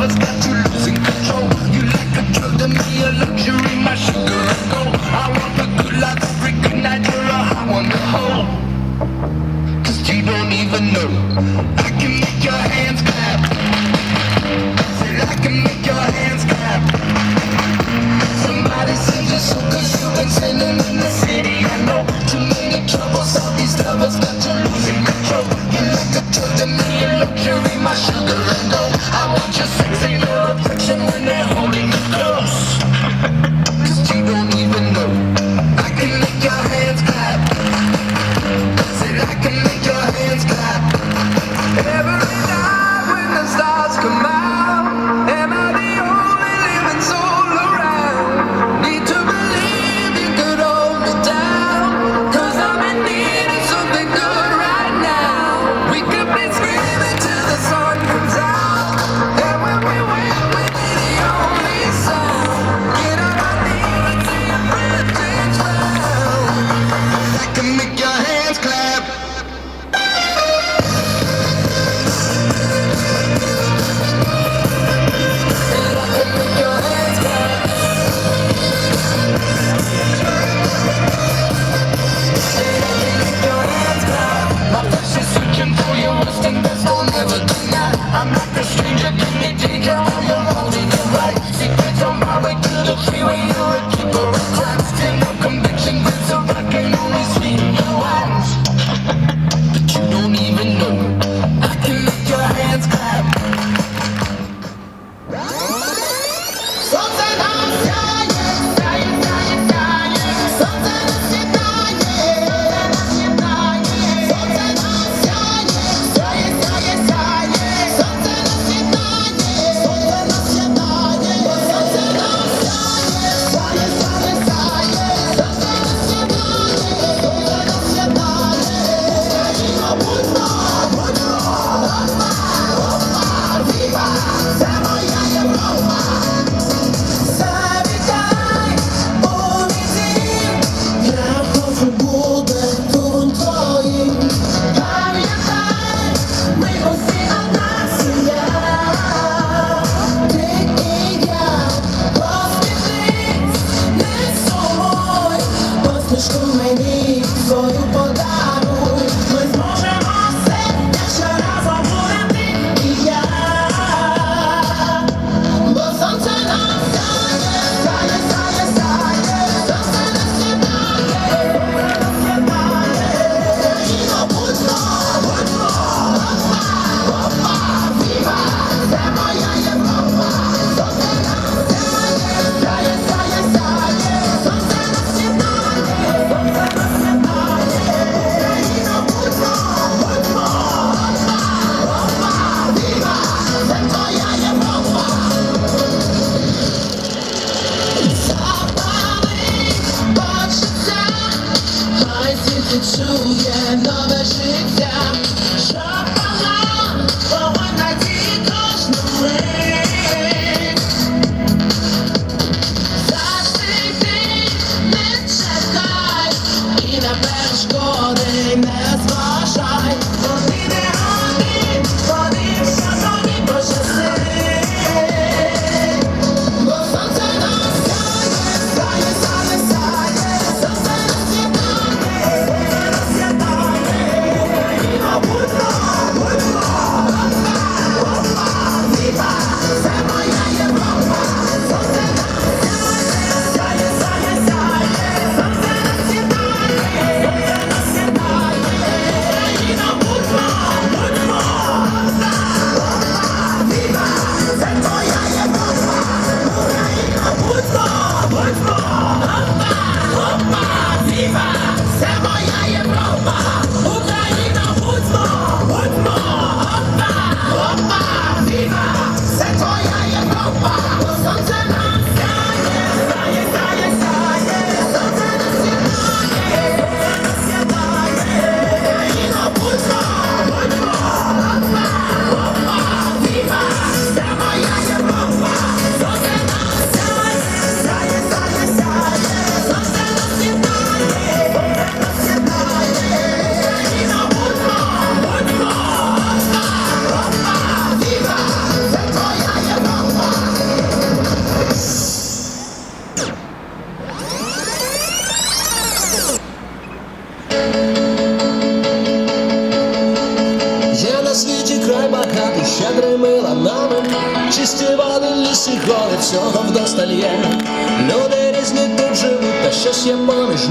lovers to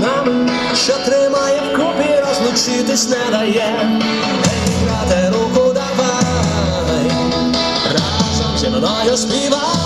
Нам що тримає в купі, розлучитись не дає. Ей, брате, руку давай, разом зі мною співай.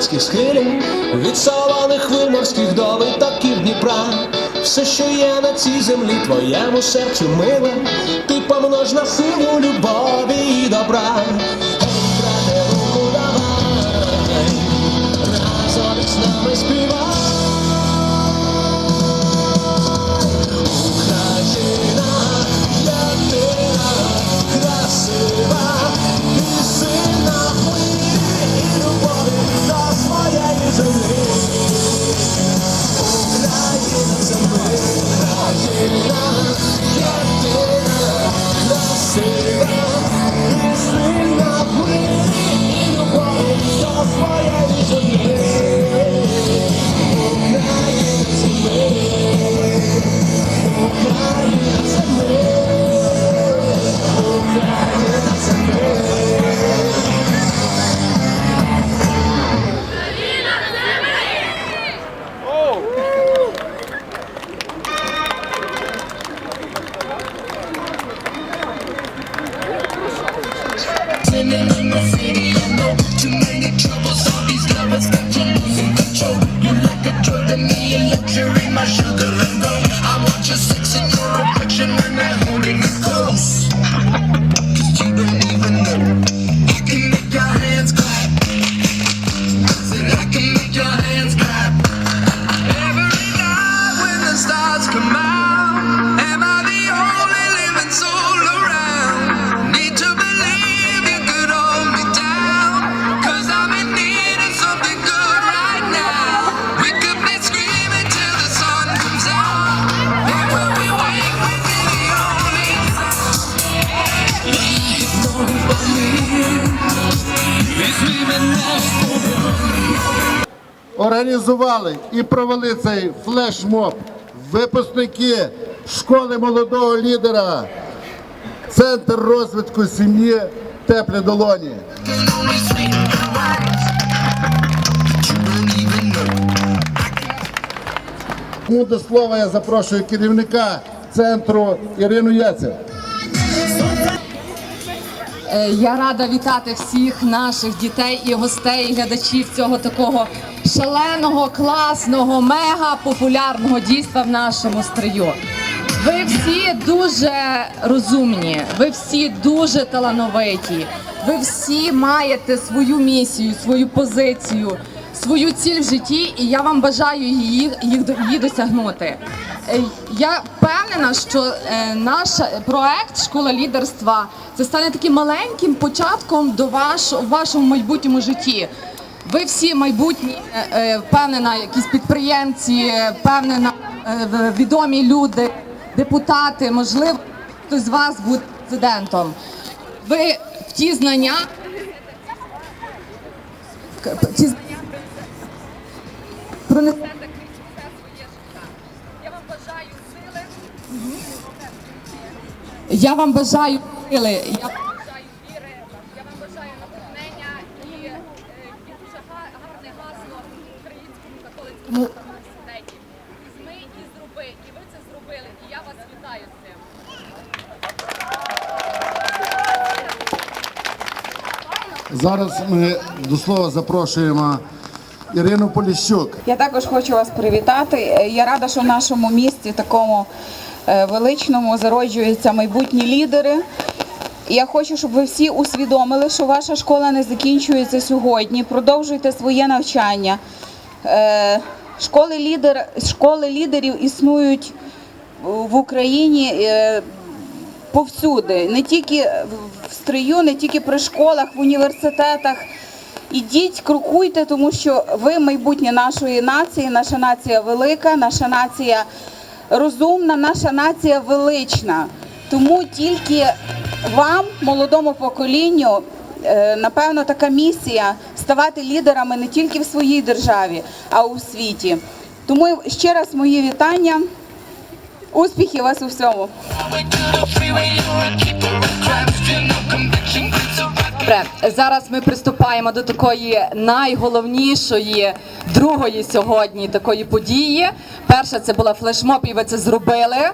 карпатських схилів, від солоних виморських до витоків Дніпра, все, що є на цій землі, твоєму серцю миле, ти помнож на силу любові і добра. організували і провели цей флешмоб. Випускники школи молодого лідера, центр розвитку сім'ї, теплі долоні. До слова я запрошую керівника центру Ірину Яцев. Е, я рада вітати всіх наших дітей і гостей, і глядачів цього такого шаленого, класного, мега популярного дійства в нашому стрию. Ви всі дуже розумні, ви всі дуже талановиті. Ви всі маєте свою місію, свою позицію свою ціль в житті, і я вам бажаю її їх її досягнути. Е, я впевнена, що е, наш проект школа лідерства це стане таким маленьким початком до ваш вашому майбутньому житті. Ви всі майбутні, е, впевнена, якісь підприємці, впевнена відомі люди, депутати. Можливо, хтось з вас буде президентом. Ви в ті знання своє життя. Я вам бажаю сили. Я вам бажаю сили. Я бажаю віри. Я вам бажаю натхнення і, е, дуже га- гарне гасло в Українському католицькому університеті. Візьми і зроби. І ви це зробили. І я вас вітаю з цим. Зараз ми до слова запрошуємо Ірину Поліщук. Я також хочу вас привітати. Е, Я рада, що в нашому місті такому е, величному зароджуються майбутні лідери. Я хочу, щоб ви всі усвідомили, що ваша школа не закінчується сьогодні. Продовжуйте своє навчання. Е, Школи, лідер, школи лідерів існують в Україні повсюди, не тільки в стрию, не тільки при школах, в університетах. Ідіть, крокуйте, тому що ви майбутнє нашої нації. Наша нація велика, наша нація розумна, наша нація велична. Тому тільки вам, молодому поколінню, е, напевно, така місія ставати лідерами не тільки в своїй державі, а у світі. Тому ще раз мої вітання. Успіхів вас у всьому! Добре, зараз ми приступаємо до такої найголовнішої другої сьогодні такої події. Перша це була флешмоб, і ви це зробили.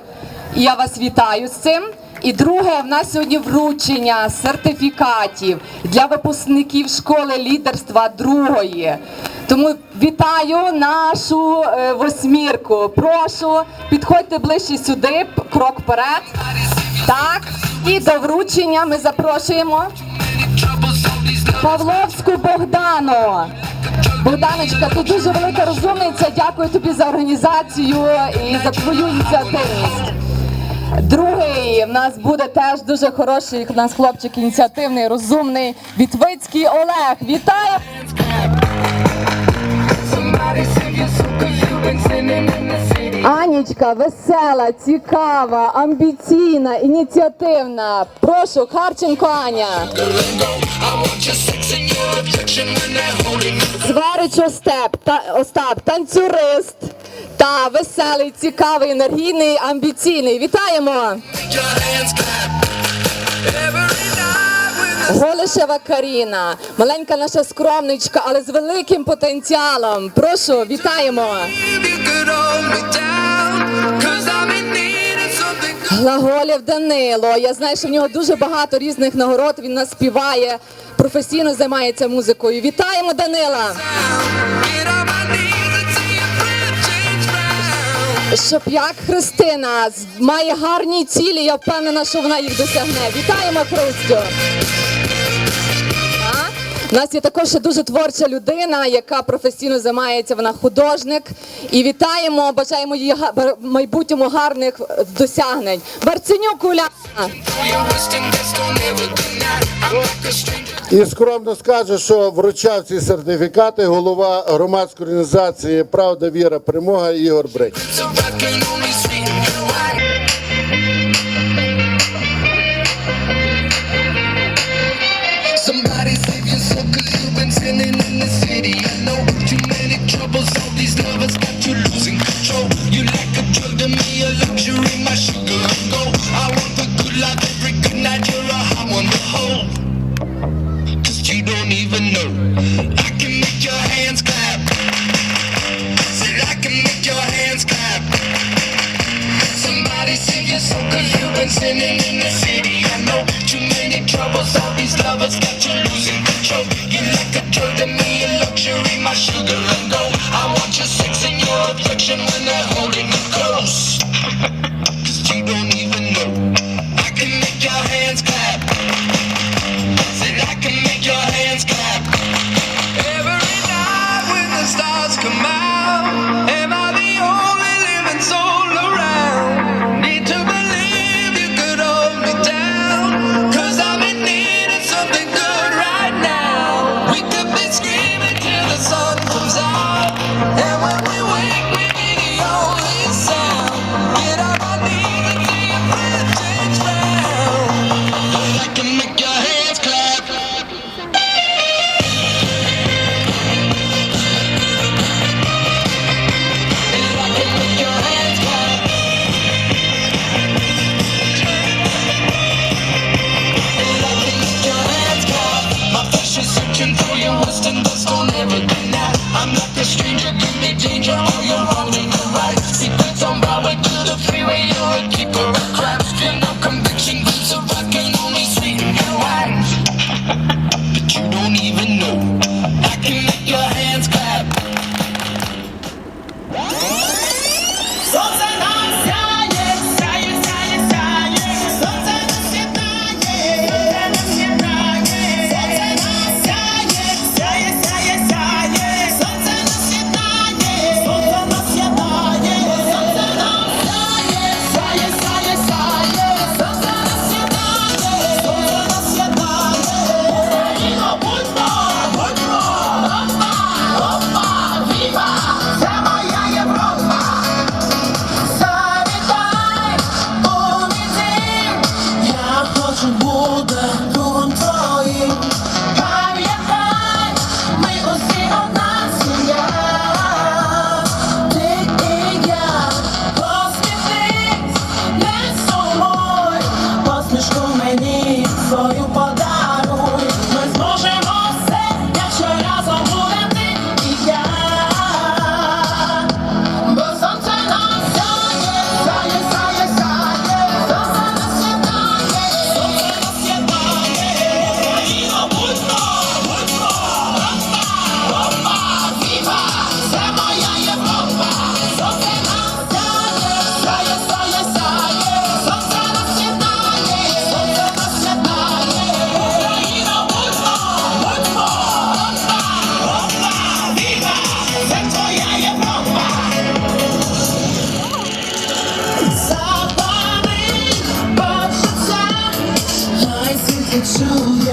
Я вас вітаю з цим. І друге, в нас сьогодні вручення сертифікатів для випускників школи лідерства другої. Тому вітаю нашу е, восьмірку. Прошу, підходьте ближче сюди, крок вперед. Так, і до вручення ми запрошуємо Павловську Богдану. Богданочка, ти дуже велика розумниця. Дякую тобі за організацію і за твою ініціативність. Другий в нас буде теж дуже хороший. У нас хлопчик ініціативний, розумний. Вітвицький Олег. Вітаю! Анічка весела, цікава, амбіційна, ініціативна. Прошу, Харченко Аня. Зверич Остап, та, Остап, танцюрист та веселий, цікавий, енергійний, амбіційний. Вітаємо! Голишева Каріна, маленька наша скромничка, але з великим потенціалом. Прошу, вітаємо! Глаголєв Данило. Я знаю, що в нього дуже багато різних нагород. Він нас співає, професійно займається музикою. Вітаємо Данила! Щоб як Христина має гарні цілі, я впевнена, що вона їх досягне. Вітаємо Христю! У нас є також ще дуже творча людина, яка професійно займається, вона художник. І вітаємо, бажаємо га- майбутньому гарних е, досягнень. Барценюк Уляна. І скромно скажу, що вручав ці сертифікати голова громадської організації Правда, віра, перемога Ігор Брик. affliction when they're. show.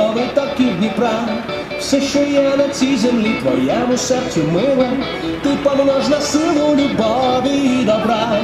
Дніпрове, так і Дніпра, все, що є на цій землі, твоєму серцю мило, ти помножна силу любові і добра.